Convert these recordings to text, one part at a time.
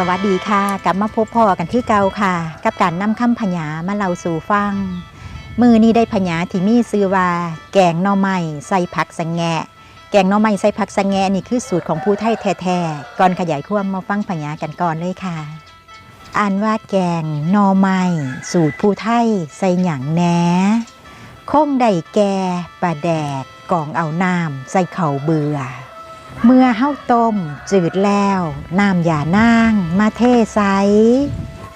สวัสดีค่ะ กลับมาพบพ่อกันคือเก่าค่ะ กับการนำคำพญามาเล่าสู่ฟัง มือนี้ได้พญาที่มีซื้อว่า แกงหน่อไม้ใส่ผักสังแงะ แกงหน่อไม้ใส่ผักสังแงะนี่คือสูตรของผู้ไทยแท้ๆก่อนขยายความมาฟังพญากันก่อนเลยค่ะอ่านว่าแกงหน่อไม้สูตรผู้ไทยใส่หยังแหนคงได้แก่ปลาแดกกองเอาน้ำใส่เข่าเบื่อ เมื่อเฮ้าต้มจืดแล้วน้ำอย่านางมาเทใส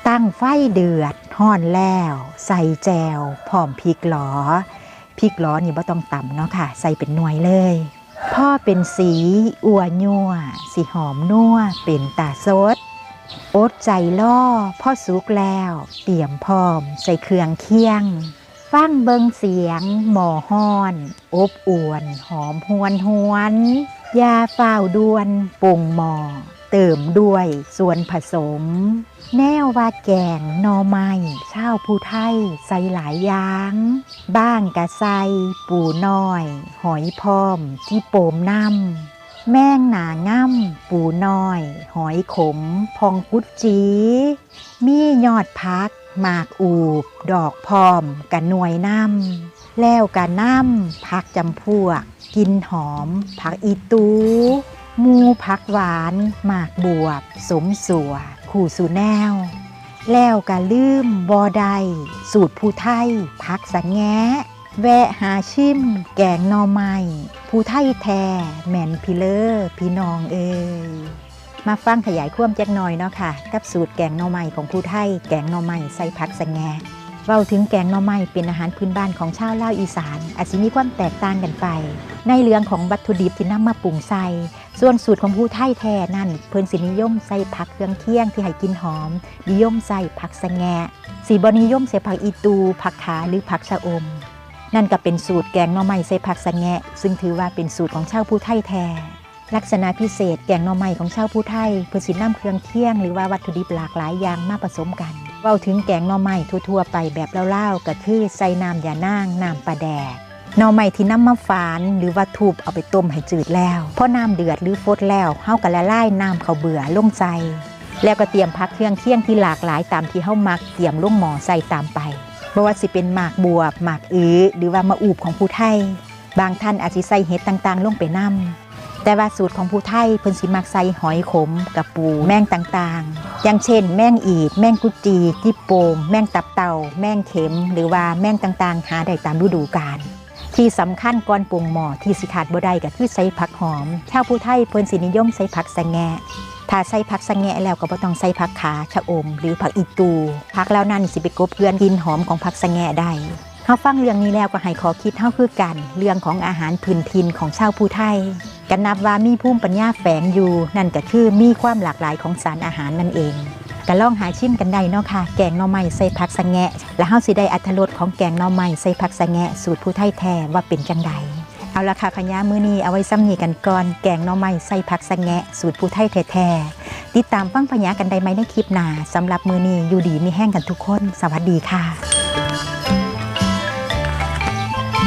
ตั้งไฟเดือดห่อนแล้ว ใส่แจวพร้อมพริกหลอพริกหลอนี่บ่ต้องต่ำเนาะค่ะ ใส่เป็นหน่วยเลยพ่อเป็นสีอัวยัวสีหอมนัวเป็นตาซดอดใจล่อพ่อสุกแล้ว เตรียมพร้อม ใส่เครื่องเคียง ฟังเบิงเสียง หมอฮอน อบอวน หอมหวนหวน ยาฝ้าวดวนปรุงหมอ เติมด้วยส่วนผสม แนวว่าแกงนอไม้ชาวผู้ไทย ใส่หลายอย่าง บ้างกะใส่ปูน้อย หอยพร้อมที่โปมน้ำแม่งหนาง่ำปูน้อย หอยขม พองกุดจี มียอดพักหมากอูบ ดอกพร้อมกะหน่วยน้ำแล้วกะน้ำผักจำพวก กินหอม ผักอีตู มูผักหวาน หมากบวบ สมสัว ขู่สูแนว แล้วกะลืมบอใดสูตรผู้ไทย พักสังแงะแวะหาชิม แกงนอไม้ผู้ไทยแท้แม่นพี่เลอพี่น้องเอ้ยมาฟังขยายความจักหน่อยเนาะค่ะ กับสูตรแกงนอไม้ของผู้ไทย แกงนอไม้ใส่ผักสังแง เว้าถึงแกงหนอไม้เป็นอาหารพื้นบ้านของชาวลาวอีสานอาจสิมีความแตกต่างกันไป ในเรื่องของวัตถุดิบที่นำมาปรุงใส่ส่วนสูตรของผู้ไทยแท้นั่น เพิ่นสินิยมใส่ผักเครื่องเคียงที่ให้กลินหอม นิยมใส่ผักสะแงะสีบนิยมใส่ผักอีตู ผักขาหรือผักชะอม นั่นก็เป็นสูตรแกงหน่อไม้ใส่ผักสะแงะ ซึ่งถือว่าเป็นสูตรของชาวผู้ไทยแท้ลักษณะพิเศษแกงหน่อไม้ของชาวผู้ไทยเพื่อสินำเครื่องเคียงหรือว่าวัตถุดิบหลากหลายอย่างมาผสมกัน เว้าถึงแกงหน่อไม้ทั่วๆไปแบบเล่าๆก็คือใส่น้ำยานางน้ำปลาแดกหน่อไม้ที่น้ำมาฝานหรือว่าทุบเอาไปต้มให้จืดแล้วพอน้ำเดือดหรือฟดแล้วเฮาก็ละลายน้ำเขาเบื่อลงใจแล้วก็เตรียมพักเครื่องเคียงที่หลากหลายตามที่เฮามักเตรียมลงหมอใส่ตามไปบ่ว่าสิเป็นหมากบวบหมากอื้อหรือว่ามะอูบของผู้ไทย บางท่านอาจสิใส่เห็ดต่างๆ ลงไปนํ แต่ว่าสูตรของผู้ไทยเพิ่นสิมักใส่หอยขมกับปูแมงต่างๆ อย่างเช่น แมงอีด แมงกุจีจิโปมแมงตับเต่า แมงเข็ม หรือว่าแมงต่างๆ หาได้ตามฤดูกาลที่สำคัญก่อนปรุงหม้อที่สิขาดบ่ได้ก็คือใส่ผักหอม ชาวผู้ไทยเพิ่นสินิยมใส่ผักสะแงะถ้าใส่ผักสะแงะแล้วก็บ่ต้องใส่ผักขาชะอม หรือผักอีตูผักแล้วนั่นสิไปกบเกลือนกินหอมของผักสะแงะได้เฮาฟังเรื่องนี้แล้วก็ให้ขอคิดเฮาคือกัน เรื่องของอาหารพื้นถิ่นของชาวผู้ไทย กันนับว่ามีภูมิปัญญาแฝงอยู่ นั่นก็คือมีความหลากหลายของสารอาหารนั่นเองก็ลองหาชิมกันได้เนาะค่ะ แกงหน่อไม้ใส่ผักสะแงะ และเฮาสิได้อัตรสของแกงหน่อไม้ใส่ผักสะแงะ สูตรผู้ไทยแท้ว่าเป็นจังใดเอาละค่ะพญามือนี้เอาไว้ซ้ำนีกันก่อน แกงหน่อไม้ใส่ผักสะแงะ สูตรผู้ไทยแท้ๆติดตามฟังพญากันได้ไหมในคลิปหน้าสำหรับมือนี้อยู่ดีมีแห้งกันทุกคน สวัสดีค่ะ